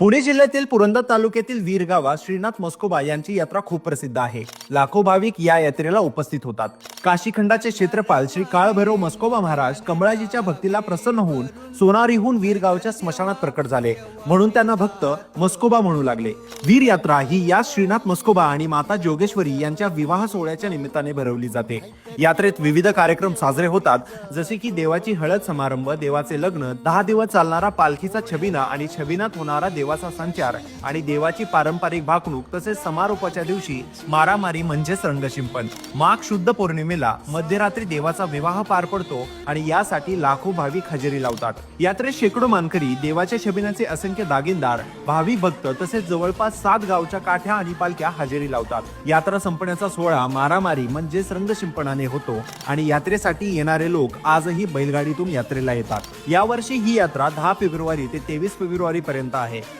पुणे जिल्ह्यातील पुरंदर तालुक्यातील वीर गावात श्रीनाथ मस्कोबा यांची यात्रा खूप प्रसिद्ध आहे. लाखो भाविक या यात्रेला उपस्थित होतात. काशीखंडाचे क्षेत्रपाल श्री काळभैरव मस्कोबा महाराज कमळाजीच्या भक्तीला प्रसन्न होऊन सोनारीहून वीर गावच्या स्मशानात प्रकट झाले. म्हणून त्यांना भक्त मस्कोबा म्हणू लागले. वीर यात्रा ही या श्रीनाथ मस्कोबा आणि माता जोगेश्वरी यांच्या विवाह सोहळ्याच्या निमित्ताने भरवली जाते. यात्रेत विविध कार्यक्रम साजरे होतात. जसे की देवाची हळद समारंभ देवाचे लग्न दहा दिवस चालणारा पालखीचा छबिना आणि छबिनात होणारा देव देवाचा संचार आणि देवाची पारंपरिक भाकणूक तसेच समारोपाच्या दिवशी मारामारी म्हणजेच रंगशिंपन माघ शुद्ध पौर्णिमेला मध्यरात्री देवाचा विवाह पार पडतो आणि यासाठी लाखो भाविक हजेरी लावतात. यात्रेत शेकडो मानकरी देवाच्या शबिनाचे असंख्य दागिनदार भावी भक्त तसेच जवळपास सात गावच्या काठ्या आणि पालख्या हजेरी लावतात. यात्रा संपण्याचा सोहळा मारामारी म्हणजेच रंगशिंपणाने होतो आणि यात्रेसाठी येणारे लोक आजही बैलगाडीतून यात्रेला येतात. यावर्षी ही यात्रा दहा फेब्रुवारी ते तेवीस फेब्रुवारी पर्यंत आहे.